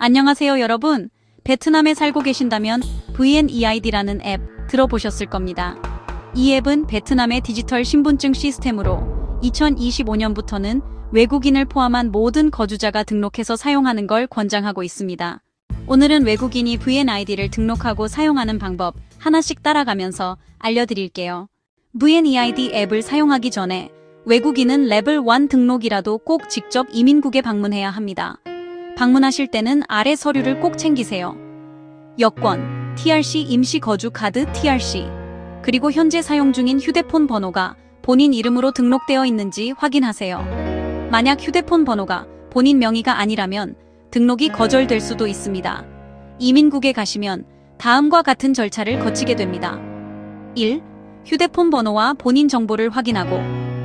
안녕하세요 여러분. 베트남에 살고 계신다면 VNEID라는 앱 들어보셨을 겁니다. 이 앱은 베트남의 디지털 신분증 시스템으로 2025년부터는 외국인을 포함한 모든 거주자가 등록해서 사용하는 걸 권장하고 있습니다. 오늘은 외국인이 VNID를 등록하고 사용하는 방법 하나씩 따라가면서 알려드릴게요. VNEID 앱을 사용하기 전에 외국인은 레벨 1 등록이라도 꼭 직접 이민국에 방문해야 합니다. 방문하실 때는 아래 서류를 꼭 챙기세요. 여권, TRC 임시 거주 카드 TRC, 그리고 현재 사용 중인 휴대폰 번호가 본인 이름으로 등록되어 있는지 확인하세요. 만약 휴대폰 번호가 본인 명의가 아니라면 등록이 거절될 수도 있습니다. 이민국에 가시면 다음과 같은 절차를 거치게 됩니다. 1. 휴대폰 번호와 본인 정보를 확인하고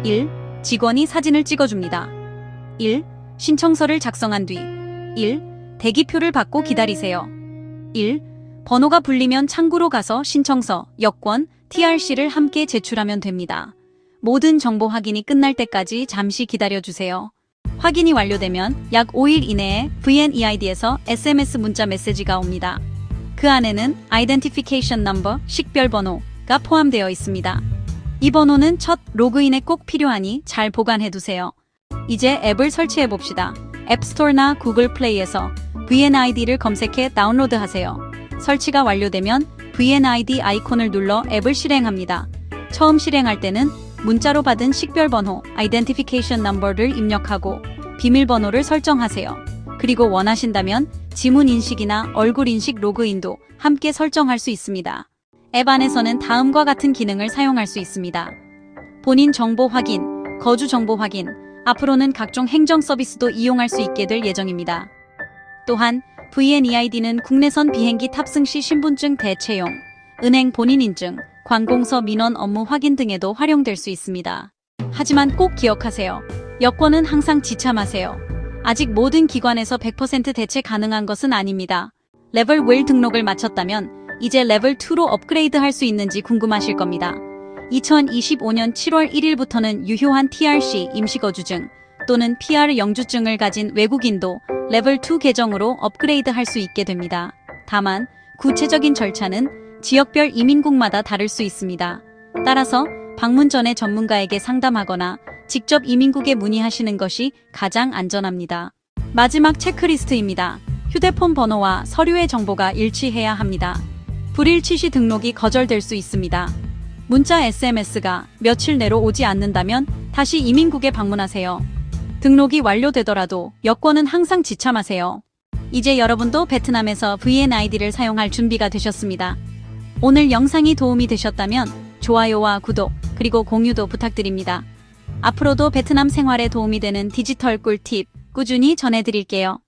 1. 직원이 사진을 찍어줍니다. 1. 신청서를 작성한 뒤 1. 대기표를 받고 기다리세요. 1. 번호가 불리면 창구로 가서 신청서, 여권, TRC를 함께 제출하면 됩니다. 모든 정보 확인이 끝날 때까지 잠시 기다려주세요. 확인이 완료되면 약 5일 이내에 VNEID에서 SMS 문자 메시지가 옵니다. 그 안에는 Identification Number, 식별 번호가 포함되어 있습니다. 이 번호는 첫 로그인에 꼭 필요하니 잘 보관해두세요. 이제 앱을 설치해 봅시다. 앱스토어나 구글 플레이에서 VNID를 검색해 다운로드하세요. 설치가 완료되면 VNID 아이콘을 눌러 앱을 실행합니다. 처음 실행할 때는 문자로 받은 식별번호 Identification Number를 입력하고 비밀번호를 설정하세요. 그리고 원하신다면 지문 인식이나 얼굴 인식 로그인도 함께 설정할 수 있습니다. 앱 안에서는 다음과 같은 기능을 사용할 수 있습니다. 본인 정보 확인, 거주 정보 확인, 앞으로는 각종 행정 서비스도 이용할 수 있게 될 예정입니다. 또한 VNEID는 국내선 비행기 탑승 시 신분증 대체용, 은행 본인 인증, 관공서 민원 업무 확인 등에도 활용될 수 있습니다. 하지만 꼭 기억하세요. 여권은 항상 지참하세요. 아직 모든 기관에서 100% 대체 가능한 것은 아닙니다. 레벨 1 등록을 마쳤다면 이제 레벨 2로 업그레이드 할 수 있는지 궁금하실 겁니다. 2025년 7월 1일부터는 유효한 TRC 임시거주증 또는 PR 영주증을 가진 외국인도 레벨 2 계정으로 업그레이드 할 수 있게 됩니다. 다만 구체적인 절차는 지역별 이민국마다 다를 수 있습니다. 따라서 방문 전에 전문가에게 상담하거나 직접 이민국에 문의하시는 것이 가장 안전합니다. 마지막 체크리스트입니다. 휴대폰 번호와 서류의 정보가 일치해야 합니다. 불일치 시 등록이 거절될 수 있습니다. 문자 SMS가 며칠 내로 오지 않는다면 다시 이민국에 방문하세요. 등록이 완료되더라도 여권은 항상 지참하세요. 이제 여러분도 베트남에서 VNID를 사용할 준비가 되셨습니다. 오늘 영상이 도움이 되셨다면 좋아요와 구독, 그리고 공유도 부탁드립니다. 앞으로도 베트남 생활에 도움이 되는 디지털 꿀팁 꾸준히 전해드릴게요.